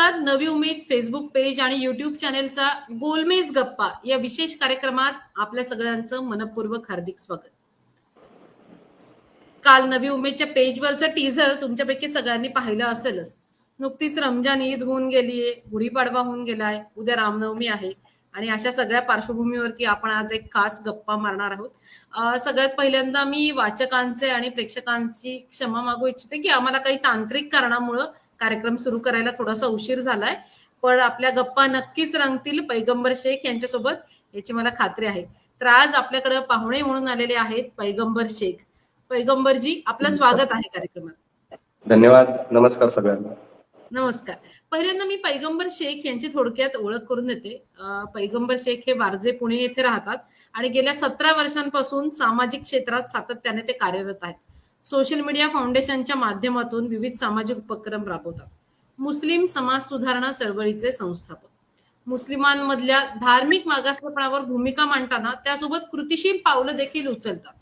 नमस्कार. Navi Umed Facebook page आणि YouTube चॅनेलचा गोलमेज गप्पा या विशेष कार्यक्रमात आपल्या सगळ्यांचं मनपूर्वक हार्दिक स्वागत. काल नवी उमेदच्या पेजवरचं टीझर तुमच्यापैकी सगळ्यांनी पाहिलं असेलच. नुकतीच रमजान ईद होऊन गेलीये गुढीपाडवा होऊन गेलाय उद्या रामनवमी आहे आणि अशा सगळ्या पार्श्वभूमीवरती आपण आज एक खास गप्पा मारणार आहोत. सगळ्यात पहिल्यांदा मी वाचकांचे आणि प्रेक्षकांची क्षमा मागू इच्छिते की आम्हाला काही तांत्रिक कारणामुळं कार्यक्रम सुरू करायला थोडासा उशीर झालाय. पण आपल्या गप्पा नक्कीच रंगतील पैगंबर शेख यांच्यासोबत याची मला खात्री आहे. तर आज आपल्याकडे पाहुणे म्हणून आलेले आहेत पैगंबर शेख. पैगंबरजी आपलं स्वागत आहे कार्यक्रमात. धन्यवाद. नमस्कार सगळ्यांना. नमस्कार. पहिल्यांदा मी पैगंबर शेख यांची थोडक्यात ओळख करून देते. पैगंबर शेख हे वारजे पुणे येथे राहतात आणि गेल्या सतरा वर्षांपासून सामाजिक क्षेत्रात सातत्याने ते कार्यरत आहेत. सोशल मीडिया फाउंडेशनच्या माध्यमातून विविध सामाजिक उपक्रम राबवतात. मुस्लिम समाज सुधारणा चळवळीचे संस्थापक. मुस्लिमांमधल्या धार्मिक मागासपणावर भूमिका मांडताना त्यासोबत कृतिशील पावलं देखील उचलतात.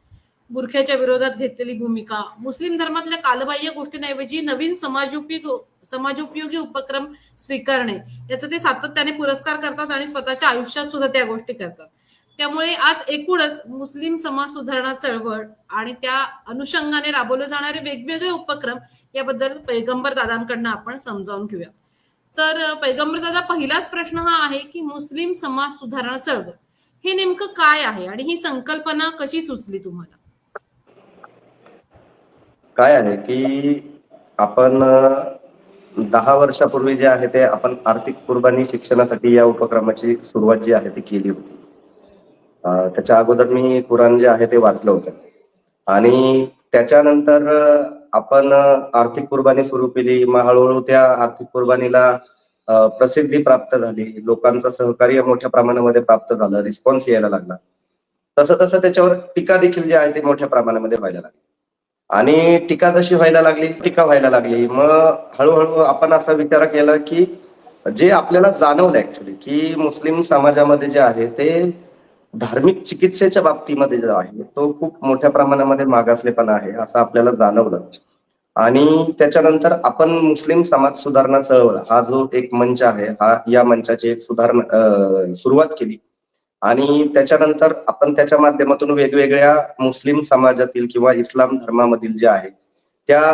बुरख्याच्या विरोधात घेतलेली भूमिका मुस्लिम धर्मातल्या कालबाह्य गोष्टींऐवजी नवीन समाजोपयोगी समाजोपयोगी उपक्रम स्वीकारणे याचा ते सातत्याने पुरस्कार करतात आणि स्वतःच्या आयुष्यात सुद्धा त्या गोष्टी करतात. त्यामुळे आज एकूणच मुस्लिम समाज सुधारणा चळवळ आणि त्या अनुषंगाने राबवले जाणारे वेगवेगळे उपक्रम याबद्दल पैगंबर दादांकडनं आपण समजावून घेऊया. तर पैगंबर दादा पहिलाच प्रश्न हा आहे की मुस्लिम समाज सुधारणा चळवळ हे नेमकं काय आहे आणि ही संकल्पना कशी सुचली तुम्हाला? काय आहे की आपण दहा वर्षापूर्वी जे आहे ते आपण आर्थिक कुर्बानी शिक्षणासाठी या उपक्रमाची सुरुवात जी आहे ती केली होती. त्याच्या अगोदर मी कुराण जे आहे ते वाचलं होतं. आणि त्याच्यानंतर आपण आर्थिक कुर्बानी सुरू केली. मग हळूहळू त्या आर्थिक कुर्बानीला प्रसिद्धी प्राप्त झाली. लोकांचं सहकार्य मोठ्या प्रमाणामध्ये प्राप्त झालं. रिस्पॉन्स यायला लागला. तसं तसं त्याच्यावर टीका देखील जी आहे ती मोठ्या प्रमाणामध्ये व्हायला लागली. आणि टीका जशी व्हायला लागली टीका व्हायला लागली. मग हळूहळू आपण असा विचार केला की जे आपल्याला जाणवलं ऍक्च्युली की मुस्लिम समाजामध्ये जे आहे ते धार्मिक चिकित्सेच्या बाबतीमध्ये जो आहे तो खूप मोठ्या प्रमाणामध्ये मागासलेपणा आहे असं आपल्याला जाणवलं. आणि त्याच्यानंतर आपण मुस्लिम समाज सुधारणा चळवळ हा जो एक मंच आहे हा या मंचाची एक सुधारणा सुरुवात केली. आणि त्याच्यानंतर आपण त्याच्या माध्यमातून वेगवेगळ्या मुस्लिम समाजातील किंवा इस्लाम धर्मामधील जे आहे त्या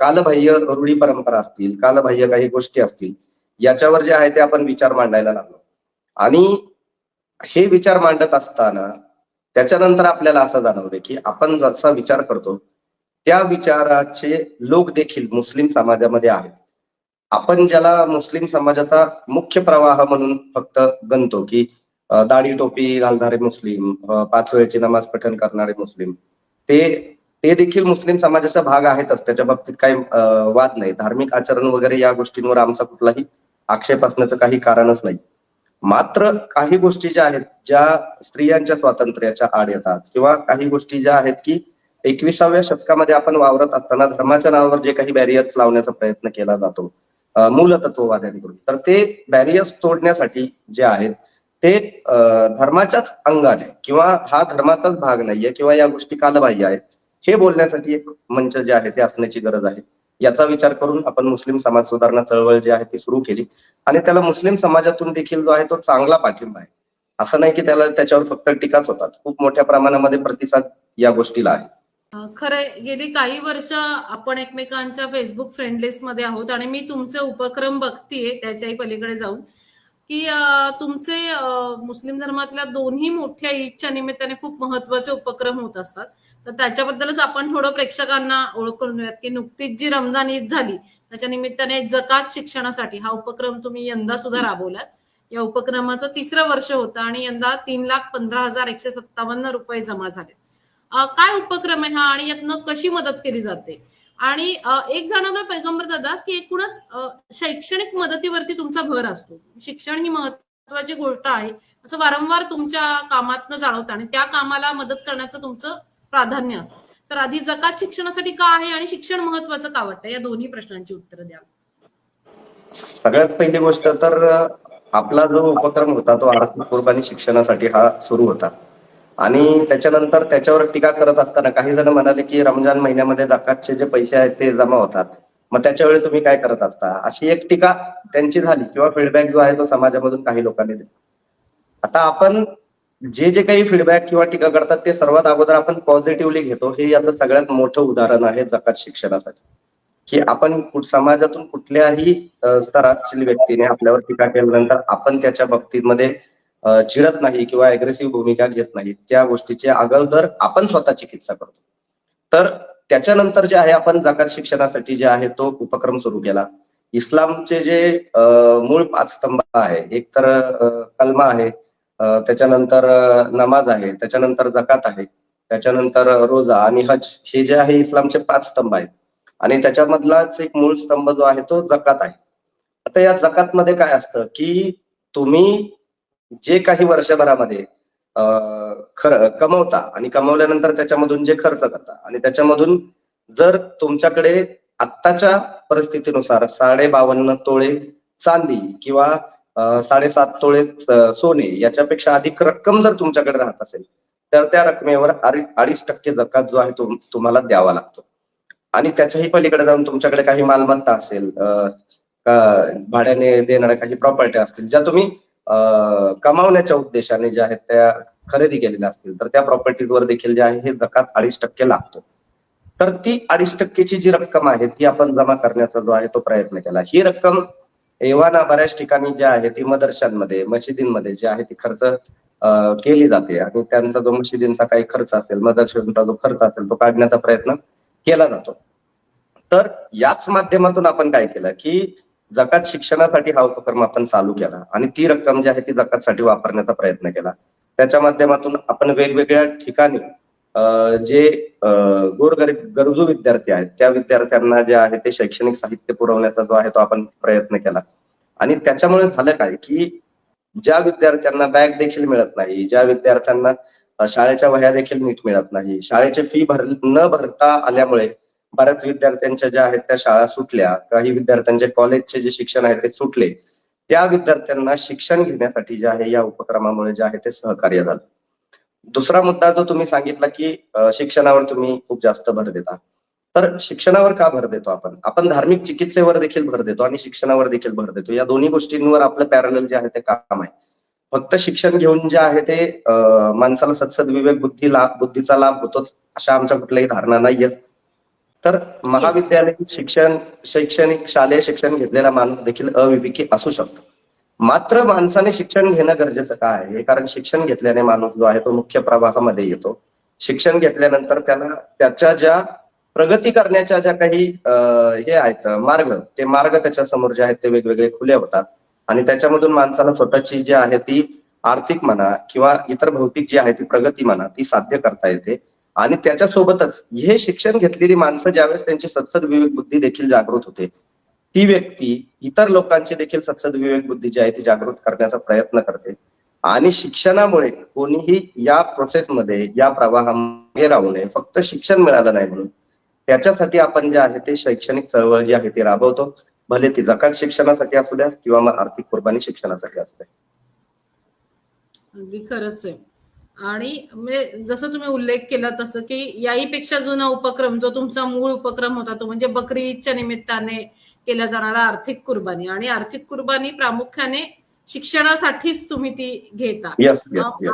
कालबाह्य रूढी परंपरा असतील कालबाह्य काही गोष्टी असतील याच्यावर जे आहे ते आपण विचार मांडायला लागलो. आणि हे विचार मांडत असताना त्याच्यानंतर आपल्याला असं जाणवलं की आपण जसा विचार करतो त्या विचाराचे लोक देखील मुस्लिम समाजामध्ये आहेत. आपण ज्याला मुस्लिम समाजाचा मुख्य प्रवाह म्हणून फक्त गणतो की दाढी टोपी घालणारे मुस्लिम पाच वेळेची नमाज पठण करणारे मुस्लिम ते ते देखील मुस्लिम समाजाचा भाग आहेतच. त्याच्या बाबतीत काही वाद नाही. धार्मिक आचरण वगैरे या गोष्टींवर आमचा कुठलाही आक्षेप असण्याचं काही कारणच नाही. मात्र काही गोष्टी ज्या आहेत ज्या स्त्रियांच्या स्वातंत्र्याच्या आड येतात किंवा काही गोष्टी ज्या आहेत की एकविसाव्या शतकामध्ये आपण वावरत असताना धर्माच्या नावावर जे काही बॅरियर्स लावण्याचा प्रयत्न केला जातो मूलतत्ववाद्यांकडून तर ते बॅरियर्स तोडण्यासाठी जे आहेत ते धर्माच्याच अंगाने किंवा हा धर्माचाच भाग नाहीये किंवा या गोष्टी कालबाह्य आहेत हे बोलण्यासाठी एक मंच जे आहे ते असण्याची गरज आहे. याचा विचार करून आपण मुस्लिम समाज सुधारणा चळवळ जी आहे ती सुरू केली. आणि त्याला मुस्लिम समाजातून देखील जो आहे तो चांगला पाठिंबा आहे. असं नाही की त्याला त्याच्यावर फक्त टीकाच होतात. खूप मोठ्या प्रमाणामध्ये प्रतिसाद या गोष्टीला आहे. खरं गेली काही वर्ष आपण एकमेकांच्या फेसबुक फ्रेंड लिस्टमध्ये आहोत आणि मी तुमचे उपक्रम बघतीये त्याच्याही पलीकडे जाऊन. की तुमचे मुस्लिम धर्मातल्या दोन्ही मोठ्या ईदच्या निमित्ताने खूप महत्त्वाचे उपक्रम होत असतात. तर त्याच्याबद्दलच आपण थोडं प्रेक्षकांना ओळख करून देऊयात की नुकतीच जी रमजान ईद झाली त्याच्या निमित्ताने जकात शिक्षणासाठी हा उपक्रम तुम्ही यंदा सुद्धा राबवलात. या उपक्रमाचं तिसरं वर्ष होतं आणि यंदा तीन लाख पंधरा हजार एकशे सत्तावन्न रुपये जमा झाले काय उपक्रम आहे हा आणि यातनं कशी मदत केली जाते? आणि एक जाणवलं पैगंबर दादा की एकूणच शैक्षणिक मदतीवरती तुमचा भर असतो. शिक्षण ही महत्वाची गोष्ट आहे. असं वारंवार तुमच्या कामातनं जाणवतं आणि त्या कामाला मदत करण्याचं तुमचं प्राधान्य असतं. तर आधी जकात शिक्षणासाठी का आहे आणि शिक्षण महत्वाचं का वाटतं? या दोन्ही प्रश्नांची उत्तर द्या. सगळ्यात पहिली गोष्ट तर आपला जो उपक्रम होता तो आर्थिक कुर्बानी शिक्षणासाठी हा सुरू होता. आणि त्याच्यानंतर त्याच्यावर टीका करत असताना काही जण म्हणाले की रमजान महिन्यामध्ये जकातचे जे पैसे आहेत ते जमा होतात. मग त्याच्यावेळी तुम्ही काय करत असता? अशी एक टीका त्यांची झाली किंवा फीडबॅक जो आहे तो समाजामधून काही लोकांनी दिला. आता आपण जे जे काही फीडबॅक किंवा टीका करतात ते सर्वात अगोदर आपण पॉझिटिव्हली घेतो. हे याचं सगळ्यात मोठं उदाहरण आहे जकात शिक्षणासाठी. की आपण समाजातून कुठल्याही स्तरातील व्यक्तीने आपल्यावर टीका केल्यानंतर आपण त्याच्या बाबतीमध्ये चिडत नाही किंवा अग्रेसिव्ह भूमिका घेत नाही त्या गोष्टीचे अगोदर आपण स्वतः चिकित्सा करतो. तर त्याच्यानंतर जे आहे आपण जगात शिक्षणासाठी जे आहे तो उपक्रम सुरू केला. इस्लामचे जे मूळ पाच स्तंभ आहे एक तर कलमा आहे त्याच्यानंतर नमाज आहे त्याच्यानंतर जकात आहे त्याच्यानंतर रोजा आणि हज हे जे आहे इस्लामचे पाच स्तंभ आहेत. आणि त्याच्यामधलाच एक मूळ स्तंभ जो आहे तो जकात आहे. आता या जकातमध्ये काय असतं की तुम्ही जे काही वर्षभरामध्ये खर कमवता आणि कमवल्यानंतर त्याच्यामधून जे खर्च करता आणि त्याच्यामधून जर तुमच्याकडे आत्ताच्या परिस्थितीनुसार साडे बावन्न तोळे चांदी किंवा साडेसात तोळे सोने याच्यापेक्षा अधिक रक्कम जर तुमच्याकडे राहत असेल तर त्या रकमेवर अडीच टक्के जकात जो आहे तो तुम्हाला द्यावा लागतो. आणि त्याच्याही पलीकडे जाऊन तुमच्याकडे काही मालमत्ता असेल भाड्याने देणाऱ्या काही प्रॉपर्टी असतील ज्या तुम्ही कमावण्याच्या उद्देशाने ज्या आहेत त्या खरेदी केलेल्या असतील तर त्या प्रॉपर्टीजवर देखील जे आहे हे जकात अडीच टक्के लागतो. तर ती अडीच टक्केची जी रक्कम आहे ती आपण जमा करण्याचा जो आहे तो प्रयत्न केला. ही रक्कम एव्हाना बऱ्याच ठिकाणी जी आहे ती मदरशांमध्ये मशिदींमध्ये जी आहे ती खर्च केली जाते आणि त्यांचा जो मशिदींचा काही खर्च असेल मदरशांचा जो खर्च असेल तो काढण्याचा प्रयत्न केला जातो. तर याच माध्यमातून आपण काय केलं की जकात शिक्षणासाठी हा उपक्रम आपण चालू केला आणि ती रक्कम जी आहे ती जकातसाठी वापरण्याचा प्रयत्न केला. त्याच्या माध्यमातून आपण वेगवेगळ्या ठिकाणी जे गोरगरीब गरजू विद्यार्थी आहेत त्या विद्यार्थ्यांना जे आहे ते शैक्षणिक साहित्य पुरवण्याचा जो आहे तो आपण प्रयत्न केला. आणि त्याच्यामुळे झालं काय की ज्या विद्यार्थ्यांना बॅग देखील मिळत नाही ज्या विद्यार्थ्यांना शाळेच्या वह्या देखील नीट मिळत नाही शाळेची फी भर न भरता आल्यामुळे बऱ्याच विद्यार्थ्यांच्या ज्या आहेत त्या शाळा सुटल्या काही विद्यार्थ्यांचे कॉलेजचे जे शिक्षण आहे ते सुटले त्या विद्यार्थ्यांना शिक्षण घेण्यासाठी जे आहे या उपक्रमामुळे जे आहे ते सहकार्य झालं. दुसरा मुद्दा जो तुम्ही सांगितला की शिक्षणावर तुम्ही खूप जास्त भर देता. तर शिक्षणावर का भर देतो आपण? आपण धार्मिक चिकित्सेवर देखील भर देतो आणि शिक्षणावर देखील भर देतो. या दोन्ही गोष्टींवर आपलं पॅरल जे आहे ते काम आहे. फक्त शिक्षण घेऊन जे आहे ते माणसाला सत्सद विवेक बुद्धी लाभ बुद्धीचा लाभ होतोच अशा आमच्या कुठल्याही धारणा नाहीयेत. तर महाविद्यालयीन शिक्षण शैक्षणिक शालेय शिक्षण घेतलेला माणूस देखील अविवेकी असू शकतो. मात्र माणसाने शिक्षण घेणं गरजेचं का आहे? कारण शिक्षण घेतल्याने माणूस जो आहे तो मुख्य प्रवाहामध्ये येतो. शिक्षण घेतल्यानंतर त्याला त्याच्या ज्या प्रगती करण्याच्या ज्या काही हे आहेत मार्ग ते मार्ग त्याच्यासमोर जे आहेत ते वेगवेगळे खुले होतात. आणि त्याच्यामधून माणसाला स्वतःची जी आहे ती आर्थिक म्हणा किंवा इतर भौतिक जी आहे ती प्रगती म्हणा ती साध्य करता येते. आणि त्याच्यासोबतच हे शिक्षण घेतलेली माणसं ज्यावेळेस त्यांची सत्सद विवेक बुद्धी देखील जागृत होते ती व्यक्ती इतर लोकांची देखील सत्सद विवेक बुद्धी जी आहे ती जागृत करण्याचा प्रयत्न करते. आणि शिक्षणामुळे कोणीही या प्रोसेसमध्ये या प्रवाहामध्ये राहू नये फक्त शिक्षण मिळालं नाही म्हणून. त्याच्यासाठी आपण जे आहे ते शैक्षणिक चळवळ जी आहे ती राबवतो. भले ती जकात शिक्षणासाठी असू द्या किंवा मग आर्थिक कुर्बानी शिक्षणासाठी असू द्या. अगदी खरंच आहे. आणि म्हणजे जसं तुम्ही उल्लेख केला तसं की याहीपेक्षा जुना उपक्रम जो तुमचा मूळ उपक्रम होता तो म्हणजे बकरी ईदच्या निमित्ताने केला जाणारा आर्थिक कुर्बानी. आणि आर्थिक कुर्बानी प्रामुख्याने शिक्षणासाठीच तुम्ही ती घेता.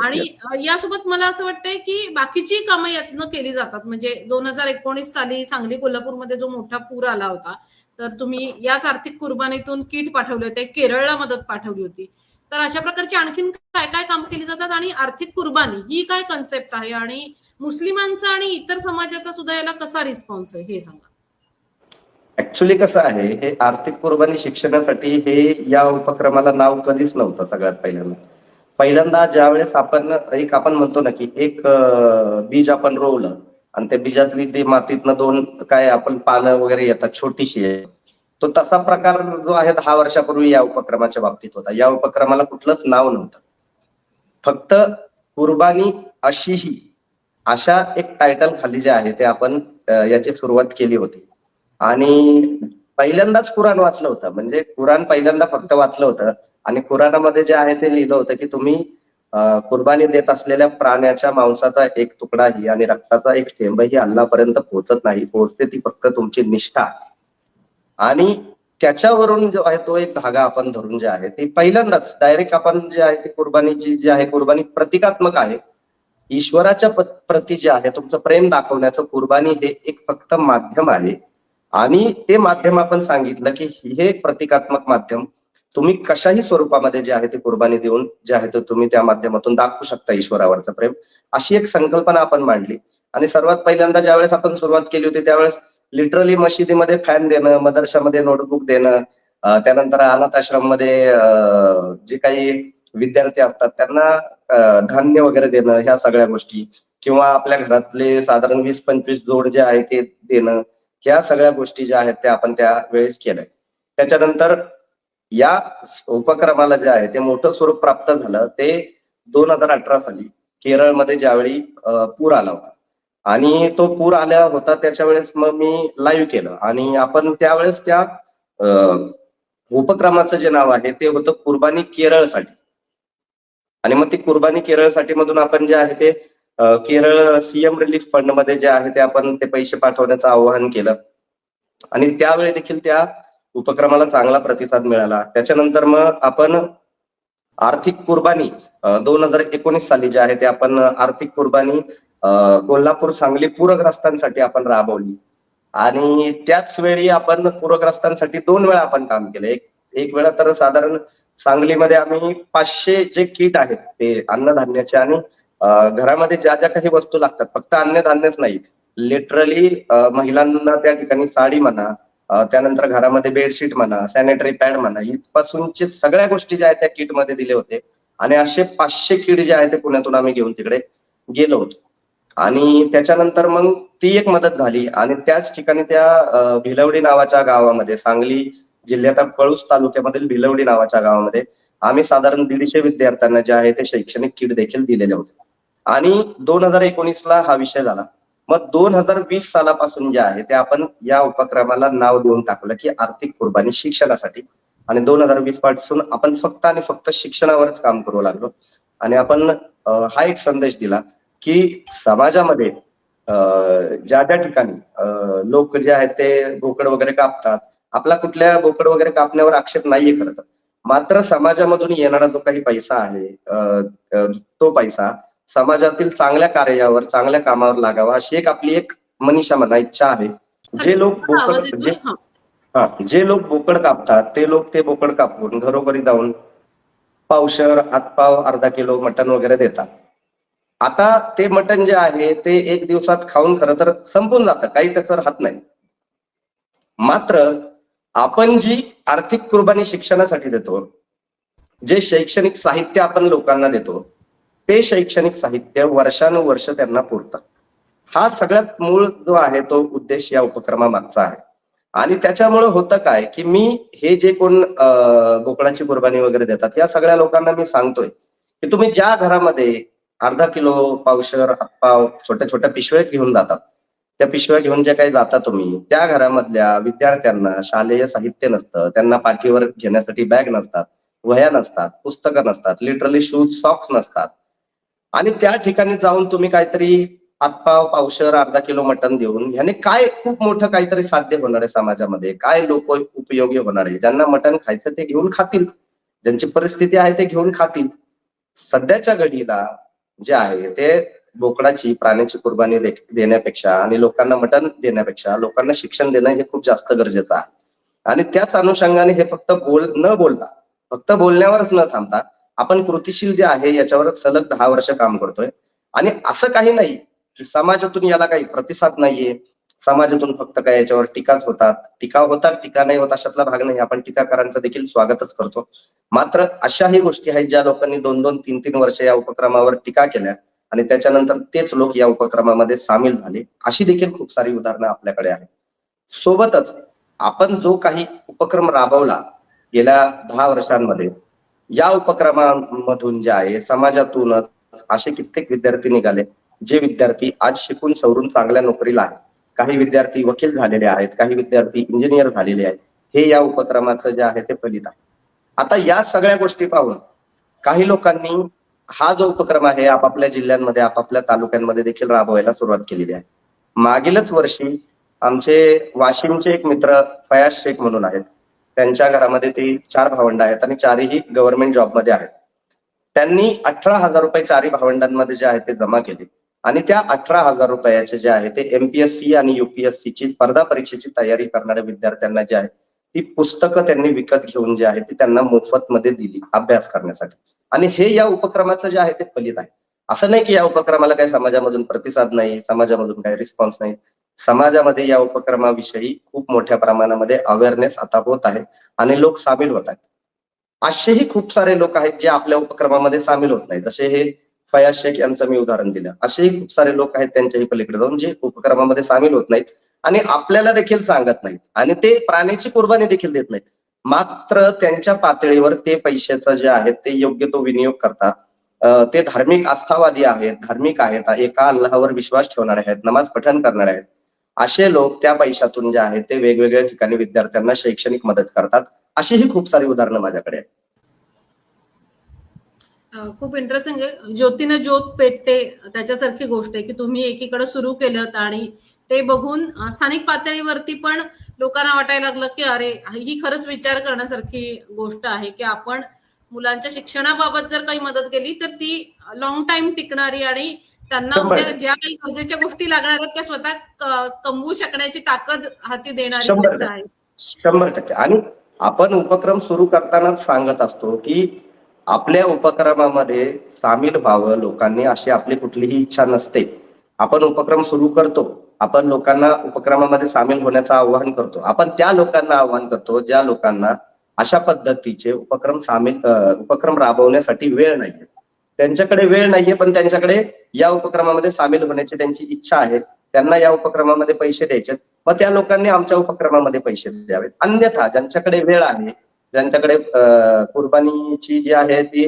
आणि यासोबत मला असं वाटतंय की बाकीची कामं यातनं केली जातात. म्हणजे दोन हजार एकोणीस साली सांगली कोल्हापूरमध्ये जो मोठा पूर आला होता तर तुम्ही याच आर्थिक कुर्बानीतून किट पाठवले होते. केरळला मदत पाठवली होती. तर अशा प्रकारची आणखीन काय काय काम केली जातात? आणि आर्थिक कुर्बानी ही काय कन्सेप्ट आहे? आणि मुस्लिमांचा आणि इतर समाजाचा सुद्धा याला कसा रिस्पॉन्स आहे? हे सांगा. ऍक्च्युली कसं आहे हे आर्थिक कुर्बानी शिक्षणासाठी हे या उपक्रमाला नाव कधीच नव्हतं सगळ्यात पहिल्यांदा. पहिल्यांदा ज्यावेळेस आपण एक आपण म्हणतो ना की एक बीज आपण रोवलं आणि त्या बीजातली ते मातीतनं दोन काय आपण पानं वगैरे येतात छोटीशी तो तसा प्रकार जो आहे दहा वर्षापूर्वी या उपक्रमाच्या बाबतीत होता. या उपक्रमाला कुठलंच नाव नव्हतं. फक्त कुर्बानी अशीही अशा एक टायटल खाली जे आहे ते आपण याची सुरुवात केली होती. आणि पहिल्यांदाच कुराण वाचलं होतं. म्हणजे कुराण पहिल्यांदा फक्त वाचलं होतं. आणि कुराणामध्ये जे आहे ते लिहिलं होतं की तुम्ही कुर्बानी देत असलेल्या प्राण्याच्या मांसाचा एक तुकडाही आणि रक्ताचा एक थेंबही अल्लापर्यंत पोहोचत नाही. पोहोचते ती फक्त तुमची निष्ठा. आणि त्याच्यावरून जो आहे तो एक धागा आपण धरून जे आहे ते पहिल्यांदाच डायरेक्ट आपण जे आहे ते कुर्बानीची जी आहे कुर्बानी प्रतिकात्मक आहे. ईश्वराच्या प्रती जे आहे तुमचं प्रेम दाखवण्याचं कुर्बानी हे एक फक्त माध्यम आहे. आणि ते माध्यम आपण सांगितलं की हे एक प्रतिकात्मक माध्यम. तुम्ही कशाही स्वरूपामध्ये जे आहे ते कुर्बानी देऊन जे आहे ते तुम्ही त्या माध्यमातून दाखवू शकता ईश्वरावरचं प्रेम. अशी एक संकल्पना आपण मांडली. आणि सर्वात पहिल्यांदा ज्यावेळेस आपण सुरुवात केली होती त्यावेळेस लिटरली मशिदीमध्ये फॅन देणं मदरशामध्ये नोटबुक देणं त्यानंतर अनाथ आश्रममध्ये जे काही विद्यार्थी असतात त्यांना धान्य वगैरे देणं ह्या सगळ्या गोष्टी. किंवा आपल्या घरातले साधारण वीस पंचवीस जोड जे आहे ते देणं ह्या सगळ्या गोष्टी ज्या आहेत त्या आपण त्या वेळेस केलंय. त्याच्यानंतर या उपक्रमाला जे आहे ते मोठं स्वरूप प्राप्त झालं. ते दोन हजार अठरा साली केरळमध्ये ज्यावेळी पूर आला होता. आणि तो पूर आला होता त्याच्या वेळेस मग मी लाईव्ह केलं. आणि आपण त्यावेळेस त्या उपक्रमाचं जे नाव आहे ते होतं कुर्बानी केरळसाठी. आणि मग ती कुर्बानी केरळसाठी मधून आपण जे आहे ते केरळ सीएम रिलीफ फंडमध्ये जे आहे ते आपण ते पैसे पाठवण्याचं आवाहन केलं. आणि त्यावेळी देखील त्या उपक्रमाला चांगला प्रतिसाद मिळाला. त्याच्यानंतर मग आपण आर्थिक कुर्बानी दोन हजार एकोणीस साली जे आहे ते आपण आर्थिक कुर्बानी कोल्हापूर सांगली पूरग्रस्तांसाठी आपण राबवली. आणि त्याच वेळी आपण पूरग्रस्तांसाठी दोन वेळा आपण काम केलं. एक एक वेळा तर साधारण सांगलीमध्ये आम्ही पाचशे जे किट आहेत ते अन्नधान्याचे आणि घरामध्ये ज्या ज्या काही वस्तू लागतात फक्त अन्नधान्यच नाही. लिटरली महिलांना त्या ठिकाणी साडी म्हणा त्यानंतर घरामध्ये बेडशीट म्हणा सॅनिटरी पॅड म्हणा इथपासूनचे सगळ्या गोष्टी ज्या आहेत त्या किटमध्ये दिले होते. आणि असे पाचशे किट जे आहे ते पुण्यातून आम्ही घेऊन तिकडे गेलो होतो. आणि त्याच्यानंतर मग ती एक मदत झाली. आणि त्याच ठिकाणी त्या भिलवडी नावाच्या गावामध्ये सांगली जिल्ह्यात पळूस तालुक्यामधील भिलवडी नावाच्या गावामध्ये आम्ही साधारण दीडशे विद्यार्थ्यांना जे आहे ते शैक्षणिक किट देखील दिलेले होते. आणि दोन हजार एकोणीसला हा विषय झाला. मग दोन हजार वीस सालापासून जे आहे ते आपण या उपक्रमाला नाव देऊन टाकलं की आर्थिक कुर्बानी शिक्षणासाठी. आणि दोन हजार वीसपासून आपण फक्त आणि फक्त शिक्षणावरच काम करू लागलो. आणि आपण हा एक संदेश दिला की समाजामध्ये अं, ज्या ज्या ठिकाणी लोक जे आहेत ते बोकड वगैरे कापतात. आपला कुठल्या बोकड वगैरे कापण्यावर आक्षेप नाहीये खरं तर. मात्र समाजामधून येणारा जो काही पैसा आहे तो पैसा समाजातील चांगल्या कार्यावर चांगल्या कामावर लागावा अशी एक आपली एक मनीषा म्हणा इच्छा आहे. जे लोक बोकड जे हा. हा जे लोक बोकड कापतात ते लोक ते बोकड कापून घरोघरी जाऊन पावशर हातपाव अर्धा किलो मटण वगैरे देतात. आता ते मटण जे आहे ते एक दिवसात खाऊन खरं तर संपून जातं काही त्याचं राहत नाही. मात्र आपण जी आर्थिक कुर्बानी शिक्षणासाठी देतो जे शैक्षणिक साहित्य आपण लोकांना देतो ते शैक्षणिक साहित्य वर्षानुवर्ष त्यांना पुरतं. हा सगळ्यात मूळ जो आहे तो उद्देश या उपक्रमामागचा आहे. आणि त्याच्यामुळे होतं काय की मी हे जे कोण अं, बोकडाची कुर्बानी वगैरे देतात या सगळ्या लोकांना मी सांगतोय की तुम्ही ज्या घरामध्ये अर्धा किलो पावशर हातपाव छोट्या छोट्या पिशव्या घेऊन जातात. त्या पिशव्या घेऊन जे काही जाता तुम्ही त्या घरामधल्या विद्यार्थ्यांना शालेय साहित्य नसतं त्यांना पाठीवर घेण्यासाठी बॅग नसतात वह्या नसतात पुस्तकं नसतात लिटरली शूज सॉक्स नसतात. आणि त्या ठिकाणी जाऊन तुम्ही काहीतरी हातपाव पावशर अर्धा किलो मटण देऊन ह्याने काय खूप मोठं काहीतरी साध्य होणार आहे समाजामध्ये काय लोक उपयोगी होणार आहे? ज्यांना मटण खायचं ते घेऊन खातील ज्यांची परिस्थिती आहे ते घेऊन खातील. सध्याच्या घडीला जे आहे ते बोकडाची प्राण्याची कुर्बानी देण्यापेक्षा आणि लोकांना मटण देण्यापेक्षा लोकांना शिक्षण देणं हे खूप जास्त गरजेचं आहे. आणि त्याच अनुषंगाने हे फक्त बोल न बोलता फक्त बोलण्यावरच न थांबता आपण कृतीशील जे आहे याच्यावर सलग दहा वर्ष काम करतोय. आणि असं काही नाही की समाजातून याला काही प्रतिसाद नाहीये. समाजातून फक्त काय याच्यावर टीकाच होतात. टीका होतात टीका नाही होत अशातला भाग नाही. आपण टीकाकारांचं देखील स्वागतच करतो. मात्र अशाही गोष्टी आहेत ज्या लोकांनी दोन दोन तीन तीन वर्ष या उपक्रमावर टीका केल्या आणि त्याच्यानंतर तेच लोक या उपक्रमामध्ये सामील झाले. अशी देखील खूप सारी उदाहरणं आपल्याकडे आहेत. सोबतच आपण जो काही उपक्रम राबवला गेल्या दहा वर्षांमध्ये या उपक्रमामधून जे आहे समाजातूनच असे कित्येक विद्यार्थी निघाले जे विद्यार्थी आज शिकून सवरून चांगल्या नोकरीला आहेत. काही विद्यार्थी वकील झालेले आहेत काही विद्यार्थी इंजिनियर झालेले आहेत. हे या उपक्रमाचं जे आहे ते फलित आहे. आता या सगळ्या गोष्टी पाहून काही लोकांनी हा जो उपक्रम आहे आपापल्या जिल्ह्यांमध्ये आपापल्या तालुक्यांमध्ये देखील राबवायला सुरुवात केलेली आहे. मागीलच वर्षी आमचे वाशिमचे एक मित्र फयाज शेख म्हणून आहेत. त्यांच्या घरामध्ये ते चार भावंड आहेत आणि चारही गव्हर्नमेंट जॉबमध्ये आहेत. त्यांनी अठरा हजार रुपये चारही भावंडांमध्ये जे आहे ते जमा केले. आणि त्या अठरा हजार रुपयाचे जे आहे ते एमपीएससी आणि युपीएससी ची स्पर्धा परीक्षेची तयारी करणाऱ्या विद्यार्थ्यांना जे आहे ती पुस्तकं त्यांनी विकत घेऊन जे आहे ती त्यांना मोफत मध्ये दिली अभ्यास करण्यासाठी. आणि हे या उपक्रमाचं जे आहे ते फलित आहे. असं नाही की या उपक्रमाला काही समाजामधून प्रतिसाद नाही समाजामधून काही रिस्पॉन्स नाही. समाजामध्ये या उपक्रमाविषयी खूप मोठ्या प्रमाणामध्ये अवेअरनेस आता होत आहे आणि लोक सामील होत आहेत. असेही खूप सारे लोक आहेत जे आपल्या उपक्रमामध्ये सामील होत नाही जसे हे फयाज शेख यांचं मी उदाहरण दिलं. असेही खूप सारे लोक आहेत त्यांच्याही पलीकडे जाऊन जे उपक्रमामध्ये सामील होत नाहीत आणि आपल्याला देखील सांगत नाहीत. आणि ते प्राण्याची कुर्बानी देखील देत नाहीत. मात्र त्यांच्या पातळीवर ते पैशाचं जे आहे ते योग्य तो विनियोग करतात. ते धार्मिक आस्थावादी आहेत धार्मिक आहेत एका अल्लाहवर विश्वास ठेवणारे आहेत नमाज पठण करणारे आहेत. असे लोक त्या पैशातून जे आहेत ते वेगवेगळ्या ठिकाणी विद्यार्थ्यांना शैक्षणिक मदत करतात. अशीही खूप सारी उदाहरणं माझ्याकडे आहेत. खूप इंटरेस्टिंग आहे. ज्योतीनं ज्योत पेटते त्याच्यासारखी गोष्ट आहे की तुम्ही एकीकडे सुरू केलं आणि ते बघून स्थानिक पातळीवरती पण लोकांना वाटायला लागलं की अरे ही खरंच विचार करण्यासारखी गोष्ट आहे की आपण मुलांच्या शिक्षणाबाबत जर काही मदत केली तर ती लॉंग टाइम टिकणारी आणि त्यांना उद्या ज्या काही गरजेच्या गोष्टी लागणार आहेत त्या स्वतः कमवू शकण्याची ताकद हाती देणारी गोष्ट आहे. शंभर टक्के. आणि आपण उपक्रम सुरू करतानाच सांगत असतो की आपल्या उपक्रमामध्ये सामील व्हावं. लोकांनी अशी आपली कुठलीही इच्छा नसते. आपण उपक्रम सुरू करतो. आपण लोकांना उपक्रमामध्ये सामील होण्याचं आवाहन करतो. आपण त्या लोकांना आवाहन करतो ज्या लोकांना अशा पद्धतीचे उपक्रम सामील उपक्रम राबवण्यासाठी वेळ नाहीये. त्यांच्याकडे वेळ नाहीये पण त्यांच्याकडे या उपक्रमामध्ये सामील होण्याची त्यांची इच्छा आहे. त्यांना या उपक्रमामध्ये पैसे द्यायचे मग त्या लोकांनी आमच्या उपक्रमामध्ये पैसे द्यावेत. अन्यथा ज्यांच्याकडे वेळ आहे ज्यांच्याकडे कुर्बानीची जी आहे ती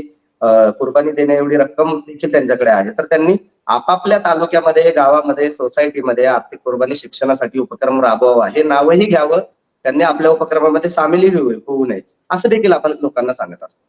कुर्बानी देण्या एवढी रक्कम देखील त्यांच्याकडे आहे. तर त्यांनी आपापल्या तालुक्यामध्ये गावामध्ये सोसायटीमध्ये आर्थिक कुर्बानी शिक्षणासाठी उपक्रम राबवावा. हे नावही घ्यावं. त्यांनी आपल्या उपक्रमामध्ये सामीलही होऊ नये. असं देखील आपण लोकांना सांगत असतो.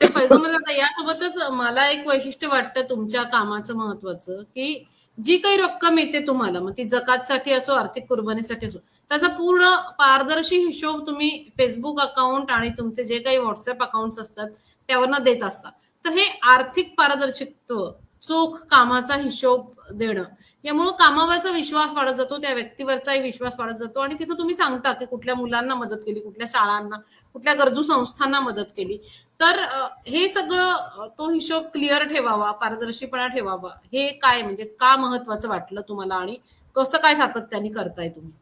ते यासोबतच मला एक वैशिष्ट्य वाटतं तुमच्या कामाचं महत्वाचं की जी काही रक्कम येते तुम्हाला मग ती जकातसाठी असो आर्थिक कुर्बानीसाठी असो त्याचा पूर्ण पारदर्शी हिशोब तुम्ही फेसबुक अकाउंट आणि तुमचे जे काही व्हॉट्सअप अकाउंट असतात त्यावरनं देत असतात. तर हे आर्थिक पारदर्शकत्व चोख कामाचा हिशोब देणं यामुळं कामावरचा विश्वास वाढत जातो त्या व्यक्तीवरचाही विश्वास वाढत जातो आणि तिथं तुम्ही सांगता की कुठल्या मुलांना मदत केली कुठल्या शाळांना कुठल्या गरजू संस्थांना मदत केली. तर हे सगळं तो हिशोब क्लिअर ठेवावा पारदर्शीपणा ठेवावा हे काय म्हणजे का महत्वाचं वाटलं तुम्हाला आणि कसं काय सातत्याने करताय तुम्ही?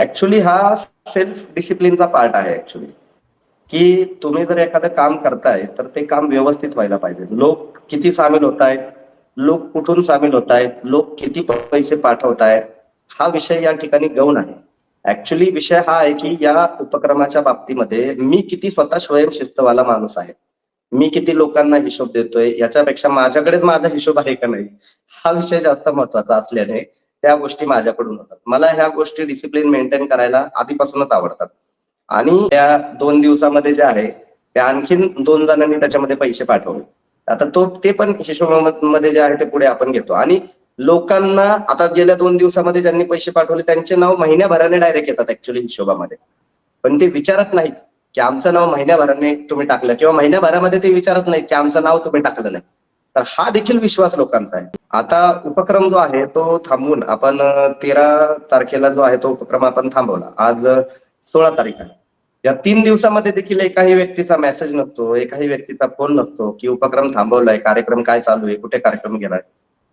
ऍक्च्युली हा सेल्फ डिसिप्लिनचा पार्ट आहे ऍक्च्युली की तुम्ही जर एखादं काम करताय तर ते काम व्यवस्थित व्हायला पाहिजे. लोक किती सामील होत आहेत लोक कुठून सामील होत आहेत लोक किती पैसे पाठवत आहेत हा विषय या ठिकाणी गौण आहे. ऍक्च्युली विषय हा आहे की या उपक्रमाच्या बाबतीमध्ये मी किती स्वतः स्वयंशिस्तवाला माणूस आहे. मी किती लोकांना हिशोब देतोय याच्यापेक्षा माझ्याकडेच माझा हिशोब आहे का नाही हा विषय जास्त महत्त्वाचा असल्याने त्या गोष्टी माझ्याकडून होतात. मला ह्या गोष्टी डिसिप्लिन मेंटेन करायला आधीपासूनच आवडतात. आणि त्या दोन दिवसामध्ये जे आहे त्या आणखीन दोन जणांनी त्याच्यामध्ये पैसे पाठवले. आता तो ते पण हिशोबामध्ये जे आहे ते पुढे आपण घेतो. आणि लोकांना आता गेल्या दोन दिवसामध्ये ज्यांनी पैसे पाठवले त्यांचे नाव महिन्याभराने डायरेक्ट येतात ऍक्च्युली हिशोबामध्ये. पण ते विचारत नाहीत की आमचं नाव महिन्याभराने तुम्ही टाकलं किंवा महिन्याभरामध्ये ते विचारत नाहीत की आमचं नाव तुम्ही टाकलं नाही. तर हा देखील विश्वास लोकांचा आहे. आता उपक्रम जो आहे तो थांबवून आपण तेरा तारखेला जो आहे तो उपक्रम आपण थांबवला. आज सोळा तारीख आहे. या तीन दिवसामध्ये देखील एकाही व्यक्तीचा मेसेज नसतो एकाही व्यक्तीचा फोन नसतो की उपक्रम थांबवलाय कार्यक्रम काय चालू आहे कुठे कार्यक्रम गेलाय.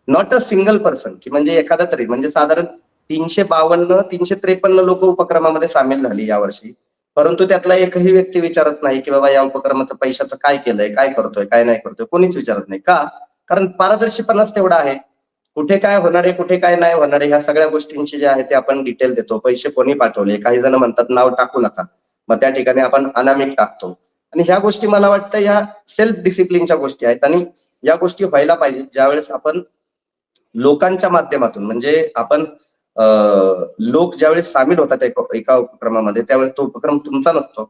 नॉट अ सिंगल पर्सन की म्हणजे एखादा तरी म्हणजे साधारण तीनशे बावन्न तीनशे त्रेपन्न लोक उपक्रमामध्ये सामील झाली यावर्षी. परंतु त्यातला एकही व्यक्ती विचारत नाही की बाबा या उपक्रमाचं पैशाचं काय केलंय काय करतोय काय नाही करतोय कोणीच विचारत नाही. का? कारण पारदर्शीपणाच तेवढा आहे. कुठे काय होणार आहे कुठे काय नाही होणार आहे ह्या सगळ्या गोष्टींची जे आहे ते आपण डिटेल देतो. पैसे कोणी पाठवले? काही जण म्हणतात नाव टाकू नका. मग त्या ठिकाणी आपण अनामिक टाकतो. आणि ह्या गोष्टी मला वाटतं या सेल्फ डिसिप्लिनच्या गोष्टी आहेत. आणि या गोष्टी व्हायला पाहिजेत. ज्यावेळेस आपण लोकांच्या माध्यमातून म्हणजे आपण लोक ज्यावेळेस सामील होतात एका उपक्रमामध्ये त्यावेळेस तो उपक्रम तुमचा नसतो.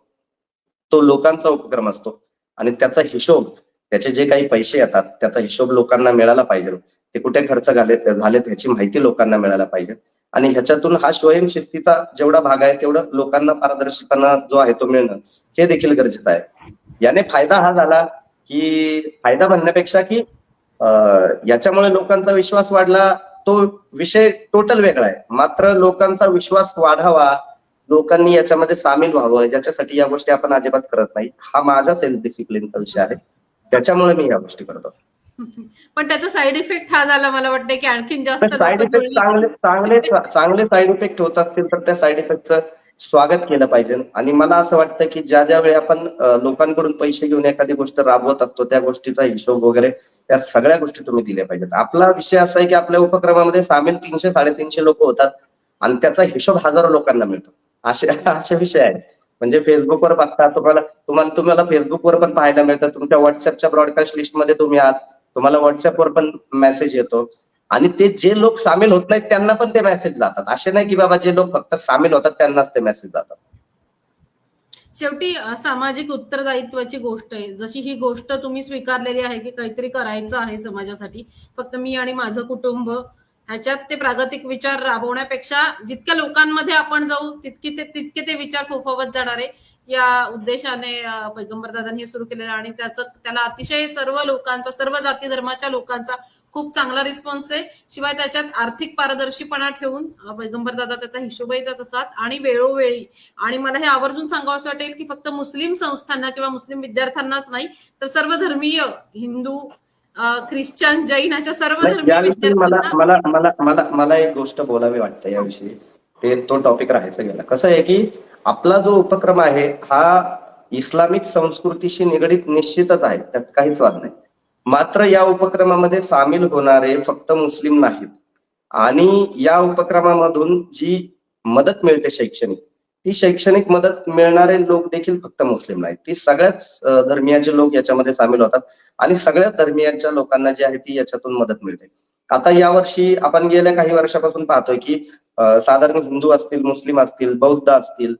तो लोकांचा उपक्रम असतो. आणि त्याचा हिशोब त्याचे जे काही पैसे येतात त्याचा हिशोब लोकांना मिळाला पाहिजे. ते कुठे खर्च झाले झालेत ह्याची माहिती लोकांना मिळायला पाहिजे. आणि ह्याच्यातून हा स्वयंशिस्तीचा जेवढा भाग आहे तेवढं लोकांना पारदर्शकपणा जो आहे तो मिळणं हे देखील गरजेचं आहे. याने फायदा हा झाला की फायदा म्हणण्यापेक्षा की याच्यामुळे लोकांचा विश्वास वाढला तो विषय टोटल वेगळा आहे. मात्र लोकांचा विश्वास वाढावा लोकांनी याच्यामध्ये सामील व्हावं ज्याच्यासाठी या गोष्टी आपण अजिबात करत नाही. हा माझा सेल्फ डिसिप्लिनचा विषय आहे. त्याच्यामुळे मी या गोष्टी करतो. पण त्याचा साईड इफेक्ट हा झाला मला वाटतं की आणखीन जास्त साईड इफेक्ट. चांगले चांगले चांगले साईड इफेक्ट होत असतील तर त्या साईड इफेक्टचं स्वागत केलं पाहिजे. आणि मला असं वाटतं की ज्या ज्या वेळी आपण लोकांकडून पैसे घेऊन एखादी गोष्ट राबवत असतो त्या गोष्टीचा हिशोब वगैरे या सगळ्या गोष्टी तुम्ही दिल्या पाहिजेत. आपला विषय असा आहे की आपल्या उपक्रमामध्ये सामील तीनशे साडेतीनशे लोक होतात आणि त्याचा हिशोब हजारो लोकांना मिळतो. असे असे विषय आहेत. म्हणजे फेसबुकवर बघता तुम्हाला तुम्हाला तुम्हाला फेसबुकवर पण पाहायला मिळतं. तुमच्या व्हॉट्सअपच्या ब्रॉडकास्ट लिस्टमध्ये तुम्ही आहात. तुम्हाला व्हॉट्सअपवर पण मेसेज येतो. आणि ते जे लोक सामील होत नाहीत त्यांना पण ते मेसेज जातात. असे नाही की बाबा जे लोक फक्त सामील होतात त्यांनाच ते मेसेज जातात. शेवटी सामाजिक उत्तरदायित्वाची गोष्ट आहे. जशी ही गोष्ट तुम्ही स्वीकारलेली आहे की काहीतरी करायचं आहे समाजासाठी फक्त मी आणि माझं कुटुंब ह्याच्यात ते प्रागतिक विचार राबवण्यापेक्षा जितक्या लोकांमध्ये आपण जाऊ तितके ते तितके ते विचार फोफावत जाणार. आहे या उद्देशाने पैगंबर दादांनी हे सुरू केलेलं आणि त्याचं त्याला अतिशय सर्व लोकांचा सर्व जाती धर्माच्या लोकांचा खूप चांगला रिस्पॉन्स आहे. शिवाय त्याच्यात आर्थिक पारदर्शीपणा ठेवून पैगंबर दादा त्याचा हिशोबही देत असतात आणि वेळोवेळी. आणि मला हे आवर्जून सांगावं असं वाटेल की फक्त मुस्लिम संस्थांना किंवा मुस्लिम विद्यार्थ्यांनाच नाही तर सर्व धर्मीय हिंदू ख्रिश्चन जैन अशा सर्व धर्मीय याविषयी मला विद्यार्थ्यांना मला मला मला मला एक गोष्ट बोलावी वाटते याविषयी. ते तो टॉपिक राहायचा गेला. कसं आहे की आपला जो उपक्रम आहे हा इस्लामिक संस्कृतीशी निगडीत निश्चितच आहे. त्यात काहीच वाद नाही. मात्र या उपक्रमामध्ये सामील होणारे फक्त मुस्लिम नाहीत. आणि या उपक्रमामधून जी मदत मिळते शैक्षणिक ती शैक्षणिक मदत मिळणारे लोक देखील फक्त मुस्लिम नाहीत. ती सगळ्याच धर्मियाचे लोक याच्यामध्ये सामील होतात आणि सगळ्या धर्मियांच्या लोकांना जी आहे ती याच्यातून मदत मिळते. आता यावर्षी आपण गेल्या काही वर्षापासून पाहतोय की साधारण हिंदू असतील मुस्लिम असतील बौद्ध असतील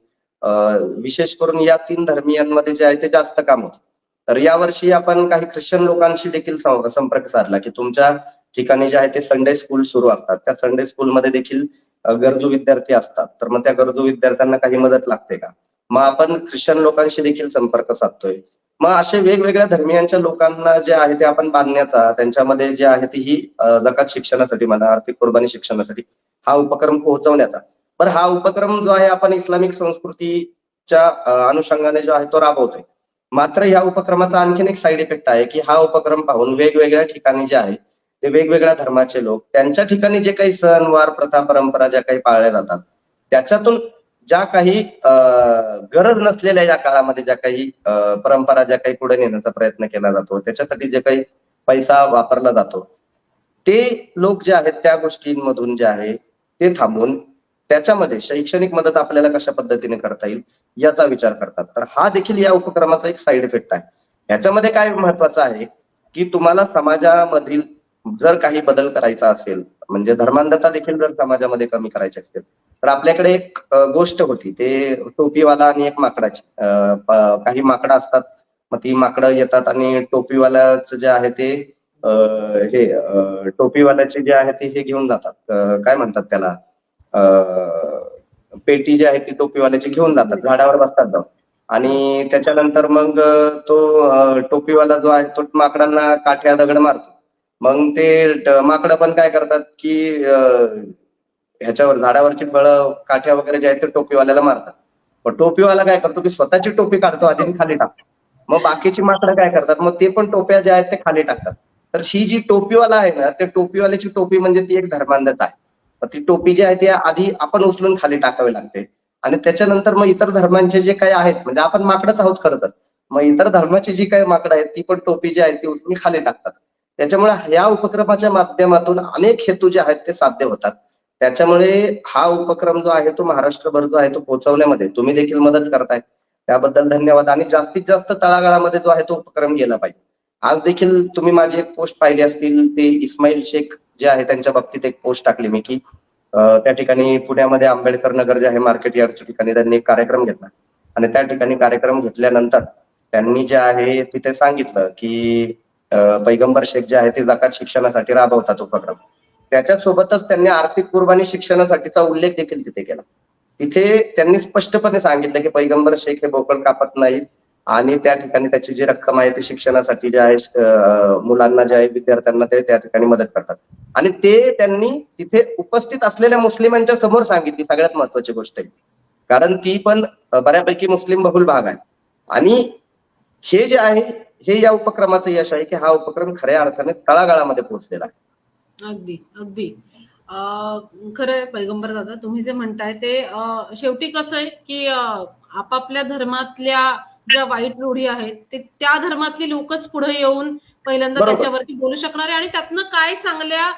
विशेष करून या तीन धर्मियांमध्ये जे आहे ते जास्त काम होतं. तर यावर्षी आपण काही ख्रिश्चन लोकांशी देखील संपर्क साधला की तुमच्या ठिकाणी जे आहे ते संडे स्कूल सुरू असतात. त्या संडे स्कूलमध्ये देखील गरजू विद्यार्थी असतात. तर मग त्या गरजू विद्यार्थ्यांना काही मदत लागते का? मग आपण ख्रिश्चन लोकांशी देखील संपर्क साधतोय. मग असे वेगवेगळ्या धर्मियांच्या लोकांना जे आहे ते आपण बांधण्याचा त्यांच्यामध्ये जे आहे ती ही जकात शिक्षणासाठी म्हणा आर्थिक कुर्बानी शिक्षणासाठी हा उपक्रम पोहोचवण्याचा. पण हा उपक्रम जो आहे आपण इस्लामिक संस्कृतीच्या अनुषंगाने जो आहे तो राबवतोय. मात्र या उपक्रमाचा आणखीन एक साईड इफेक्ट आहे की हा उपक्रम पाहून वेगवेगळ्या ठिकाणी जे आहे ते वेगवेगळ्या धर्माचे लोक त्यांच्या ठिकाणी जे काही सण वार प्रथा परंपरा ज्या काही पाळल्या जातात त्याच्यातून ज्या काही गरज नसलेल्या या काळामध्ये ज्या काही परंपरा ज्या काही पुढे नेण्याचा प्रयत्न केला जातो त्याच्यासाठी जे काही पैसा वापरला जातो ते लोक जे आहेत त्या गोष्टींमधून जे आहे ते थांबून त्याच्यामध्ये शैक्षणिक मदत आपल्याला कशा पद्धतीने करता येईल याचा विचार करतात. तर हा देखील या उपक्रमाचा एक साईड इफेक्ट आहे. याच्यामध्ये काय महत्वाचं आहे की तुम्हाला समाजामधील जर काही बदल करायचा असेल म्हणजे धर्मांधता देखील जर समाजामध्ये कमी करायची असतील तर आपल्याकडे एक गोष्ट होती. ते टोपीवाला आणि एक माकडाची काही माकडं असतात. मग ती माकडं येतात आणि टोपीवाल्याचं जे आहे ते हे टोपीवाल्याचे जे आहे ते हे घेऊन जातात. काय म्हणतात त्याला? पेटी जी आहे ती टोपीवाल्याची घेऊन जातात झाडावर बसतात जाऊन. आणि त्याच्यानंतर मग तो टोपीवाला जो आहे तो माकडांना काठ्या दगड मारतो. मग ते माकडं पण काय करतात की ह्याच्यावर झाडावरची फळं काठ्या वगैरे जे आहेत ते टोपीवाल्याला मारतात. पण टोपीवाला काय करतो की स्वतःची टोपी काढतो आधी खाली टाकतो. मग बाकीची माकडं काय करतात मग ते पण टोप्या ज्या आहेत ते खाली टाकतात. तर ही जी टोपीवाला आहे ना ते टोपीवाल्याची टोपी म्हणजे ती एक धर्मांधता आहे. मग ती टोपी जी आहे ती आधी आपण उचलून खाली टाकावी लागते. आणि त्याच्यानंतर मग इतर धर्मांचे जे काही आहेत म्हणजे आपण माकडच आहोत खरं तर. मग इतर धर्माची जी काही माकडं आहेत ती पण टोपी जी आहे ती उचलून खाली टाकतात. त्याच्यामुळे ह्या उपक्रमाच्या माध्यमातून अनेक हेतू जे आहेत ते साध्य होतात. त्याच्यामुळे हा उपक्रम जो आहे तो महाराष्ट्रभर जो आहे तो पोहोचवण्यामध्ये तुम्ही देखील मदत करताय. त्याबद्दल धन्यवाद. आणि जास्तीत जास्त तळागाळामध्ये जो आहे तो उपक्रम गेला पाहिजे. आज देखील तुम्ही माझी एक पोस्ट पाहिली असतील ते इस्माईल शेख जे आहे त्यांच्या बाबतीत एक पोस्ट टाकली मी की त्या ठिकाणी पुण्यामध्ये आंबेडकर नगर जे आहे मार्केट यार्डच्या ठिकाणी त्यांनी एक कार्यक्रम घेतला. आणि त्या ठिकाणी कार्यक्रम घेतल्यानंतर त्यांनी जे आहे तिथे सांगितलं की पैगंबर शेख जे आहे ते जकात शिक्षणासाठी राबवतात उपक्रम. त्याच्यासोबतच त्यांनी आर्थिक कुर्बानी शिक्षणासाठीचा उल्लेख देखील तिथे केला. तिथे त्यांनी स्पष्टपणे सांगितलं की पैगंबर शेख हे बोकड कापत नाहीत. आणि त्या ठिकाणी त्याची जी रक्कम आहे ती शिक्षणासाठी जे आहे मुलांना जे आहे विद्यार्थ्यांना ते त्या ठिकाणी मदत करतात. आणि ते त्यांनी तिथे उपस्थित असलेल्या मुस्लिमांच्या समोर सांगितली सगळ्यात महत्वाची गोष्ट आहे कारण ती पण बऱ्यापैकी मुस्लिम बहुल भाग आहे. आणि हे जे आहे हे या उपक्रमाचं यश आहे की हा उपक्रम खऱ्या अर्थाने तळागाळामध्ये पोहोचलेला आहे. अगदी अगदी. खरंय खरं आहे पैगंबर दादा तुम्ही जे म्हणताय ते शेवटी कसं आहे की आपापल्या धर्मातल्या ज्या वाईट रूढी आहेत ते त्या धर्मातली लोकच पुढे येऊन पहिल्यांदा. त्याच्यावरती बोलू शकणार आणि त्यातनं काय चांगल्या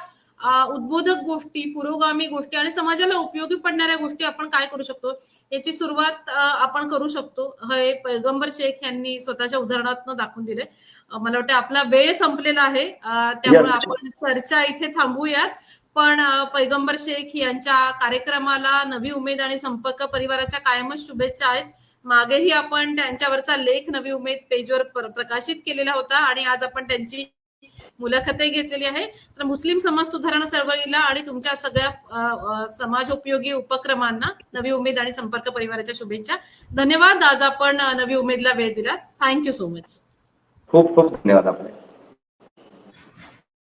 उद्बोधक गोष्टी पुरोगामी गोष्टी आणि समाजाला उपयोगी पडणाऱ्या गोष्टी आपण काय करू शकतो याची सुरुवात आपण करू शकतो. हे पैगंबर शेख यांनी स्वतःच्या उदाहरणातून दाखवून दिले मला वाटतं आपला वेळ संपलेला आहे. त्यामुळे. आपण चर्चा इथे थांबूयात. पण पैगंबर शेख यांच्या कार्यक्रमाला नवी उमेद आणि संपर्क परिवाराच्या कायमच शुभेच्छा आहेत. मागेही आपण त्यांच्यावरचा लेख नवी उमेद पेजवर प्रकाशित केलेला होता आणि आज आपण त्यांची मुलाखतही घेतलेली आहे. तर मुस्लिम समाज सुधारणा चळवळीला आणि तुमच्या सगळ्या समाज उपयोगी उपक्रमांना नवी उमेद आणि संपर्क परिवाराच्या शुभेच्छा. धन्यवाद. आज आपण नवी उमेदला वेळ दिला थँक्यू सो मच खूप खूप धन्यवाद आपले.